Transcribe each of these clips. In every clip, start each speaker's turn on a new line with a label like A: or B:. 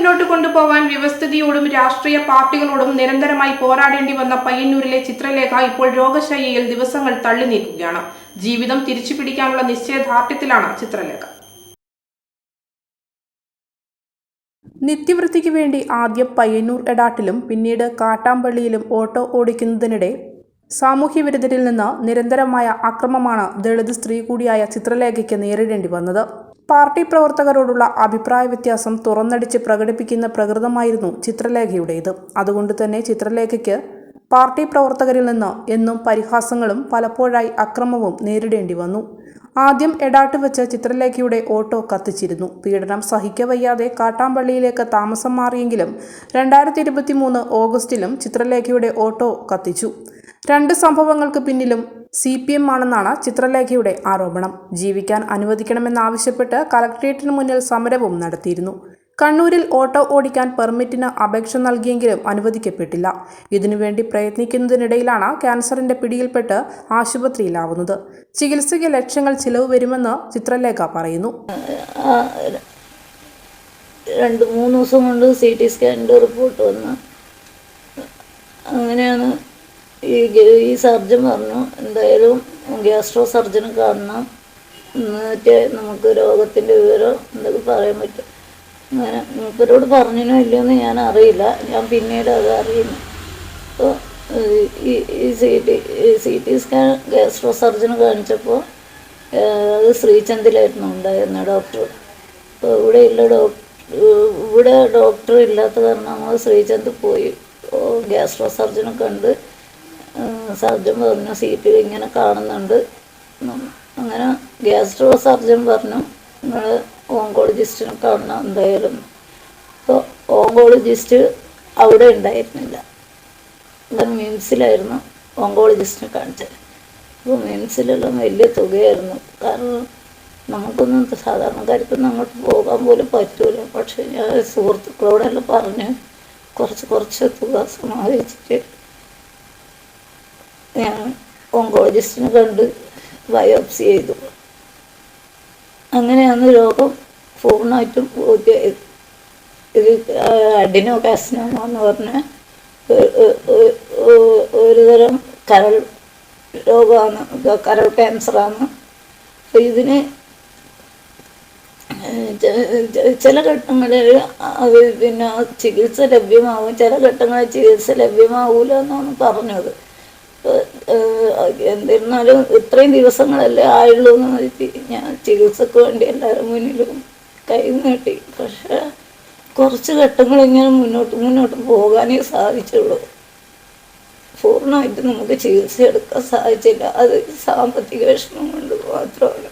A: മുന്നോട്ട് കൊണ്ടുപോകാൻ വ്യവസ്ഥിതിയോടും രാഷ്ട്രീയ പാർട്ടികളോടും നിരന്തരമായി പോരാടേണ്ടി വന്ന പയ്യന്നൂരിലെ ചിത്രലേഖ ഇപ്പോൾ രോഗശൈലിയിൽ ദിവസങ്ങൾ തള്ളി നീക്കുകയാണ്. ജീവിതം തിരിച്ചു പിടിക്കാനുള്ള നിശ്ചയദാർഢ്യത്തിലാണ് ചിത്രലേഖ. നിത്യവൃത്തിക്ക് വേണ്ടി ആദ്യം പയ്യന്നൂർ എടാട്ടിലും പിന്നീട് കാട്ടാമ്പള്ളിയിലും ഓട്ടോ ഓടിക്കുന്നതിനിടെ സാമൂഹ്യവിരുദ്ധരിൽ നിന്ന് നിരന്തരമായ അക്രമമാണ് ദളിത് സ്ത്രീ കൂടിയായ ചിത്രലേഖയ്ക്ക് നേരിടേണ്ടി വന്നത്. പാർട്ടി പ്രവർത്തകരോടുള്ള അഭിപ്രായ വ്യത്യാസം തുറന്നടിച്ച് പ്രകടിപ്പിക്കുന്ന പ്രകൃതമായിരുന്നു ചിത്രലേഖയുടേത്. അതുകൊണ്ട് തന്നെ ചിത്രലേഖയ്ക്ക് പാർട്ടി പ്രവർത്തകരിൽ നിന്ന് എന്നും പരിഹാസങ്ങളും പലപ്പോഴായി അക്രമവും നേരിടേണ്ടി വന്നു. ആദ്യം എടാട്ട് വെച്ച് ചിത്രലേഖയുടെ ഓട്ടോ കത്തിച്ചിരുന്നു. പീഡനം സഹിക്കവയ്യാതെ കാട്ടാമ്പള്ളിയിലേക്ക് താമസം മാറിയെങ്കിലും രണ്ടായിരത്തി ഇരുപത്തി മൂന്ന് ഓഗസ്റ്റിലും ചിത്രലേഖയുടെ ഓട്ടോ കത്തിച്ചു. രണ്ട് സംഭവങ്ങൾക്ക് പിന്നിലും സി പി എം ആണെന്നാണ് ചിത്രലേഖയുടെ ആരോപണം. ജീവിക്കാൻ അനുവദിക്കണമെന്നാവശ്യപ്പെട്ട് കലക്ട്രേറ്റിന് മുന്നിൽ സമരവും നടത്തിയിരുന്നു. കണ്ണൂരിൽ ഓട്ടോ ഓടിക്കാൻ പെർമിറ്റിന് അപേക്ഷ നൽകിയെങ്കിലും അനുവദിക്കപ്പെട്ടില്ല. ഇതിനുവേണ്ടി പ്രയത്നിക്കുന്നതിനിടയിലാണ് ക്യാൻസറിന്റെ പിടിയിൽപ്പെട്ട് ആശുപത്രിയിലാവുന്നത്. ചികിത്സയ്ക്ക് ലക്ഷങ്ങൾ ചിലവ് വരുമെന്ന് ചിത്രലേഖ പറയുന്നു.
B: രണ്ട് മൂന്ന് ദിവസം കൊണ്ട് സി ടി റിപ്പോർട്ട് വന്ന് അങ്ങനെയാണ് ഈ ഈ സർജൻ പറഞ്ഞു എന്തായാലും ഗ്യാസ്ട്രോ സർജനെ കാണണം എന്നിട്ട് നമുക്ക് രോഗത്തിന്റെ വിവരം എന്തൊക്കെ പറയാൻ പറ്റും. അങ്ങനെ മൂപ്പരോട് പറഞ്ഞിനോ ഇല്ലയോന്ന് ഞാൻ അറിയില്ല. ഞാൻ പിന്നീട് അത് അറിയുന്നു. അപ്പോൾ ഈ C T C T scan gastro സർജന് കാണിച്ചപ്പോൾ അത് ശ്രീചന്ദിലായിരുന്നു ഉണ്ടായിരുന്ന ഡോക്ടർ. അപ്പോൾ ഇല്ല ഡോക്ടർ ഇവിടെ ഡോക്ടർ ഇല്ലാത്ത കാരണം നമ്മൾ ശ്രീചന്ദ് പോയി. ഗ്യാസ്ട്രോ സർജനെ കണ്ട് സർജൻ പറഞ്ഞു സി പി ഇങ്ങനെ കാണുന്നുണ്ട്. അങ്ങനെ ഗ്യാസ്ട്രോ സർജൻ പറഞ്ഞു നിങ്ങൾ ഓങ്കോളജിസ്റ്റിനെ കാണണം എന്തായാലും. അപ്പോൾ ഓങ്കോളജിസ്റ്റ് അവിടെ ഉണ്ടായിരുന്നില്ല. ഞാൻ മിംസിലായിരുന്നു ഓങ്കോളജിസ്റ്റിനെ കാണിച്ചത്. അപ്പോൾ മിംസിലെല്ലാം വലിയ തുകയായിരുന്നു. കാരണം നമുക്കൊന്നും സാധാരണക്കാർക്കൊന്നും അങ്ങോട്ട് പോകാൻ പോലും പറ്റൂല. പക്ഷേ ഞാൻ സുഹൃത്തുക്കളോടെല്ലാം പറഞ്ഞ് കുറച്ച് കുറച്ച് തുക സമാഹരിച്ചിട്ട് ഞാൻ ഓങ്കോളജിസ്റ്റിനെ കണ്ട് ബയോപ്സി ചെയ്തു. അങ്ങനെയാണ് രോഗം പൂർണമായിട്ടും ബോധ്യമായത് ഇത് അഡിനോ കാസിനോമ എന്ന് പറഞ്ഞ ഒ- ഒ- ഒ- ഒ- ഒരു തരം കരൾ രോഗമാണ് കരൾ ക്യാൻസറാണ് അപ്പോൾ ഇതിന് ചില ഘട്ടങ്ങളിൽ അത് പിന്നെ ചികിത്സ ലഭ്യമാവും ചില ഘട്ടങ്ങളിൽ ചികിത്സ ലഭ്യമാവൂല എന്നാണ് പറഞ്ഞത്. എന്നിരുന്നാലും ഇത്രയും ദിവസങ്ങളല്ലേ ആയുള്ളൂ എന്ന് വെച്ച് ഞാൻ ചികിത്സക്ക് വേണ്ടി എല്ലാവരും മുന്നിലും കൈ നീട്ടി. പക്ഷേ കുറച്ച് ഘട്ടങ്ങൾ ഇങ്ങനെ മുന്നോട്ട് മുന്നോട്ട് പോകാനേ സാധിച്ചുള്ളൂ. പൂർണമായിട്ട് നമുക്ക് ചികിത്സ എടുക്കാൻ സാധിച്ചില്ല. അത് സാമ്പത്തിക വിഷമം കൊണ്ട് മാത്രമല്ല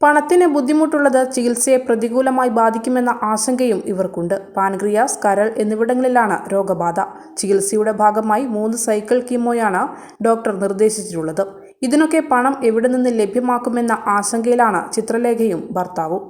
A: പണത്തിന് ബുദ്ധിമുട്ടുള്ളത് ചികിത്സയെ പ്രതികൂലമായി ബാധിക്കുമെന്ന ആശങ്കയും ഇവർക്കുണ്ട്. പാൻക്രിയാസ് കരൾ എന്നിവിടങ്ങളിലാണ് രോഗബാധ. ചികിത്സയുടെ ഭാഗമായി മൂന്ന് സൈക്കിൾ കീമോയാണ് ഡോക്ടർ നിർദ്ദേശിച്ചിട്ടുള്ളത്. ഇതിനൊക്കെ പണം എവിടെ നിന്ന് ലഭ്യമാക്കുമെന്ന ആശങ്കയിലാണ് ചിത്രലേഖയും ഭർത്താവും.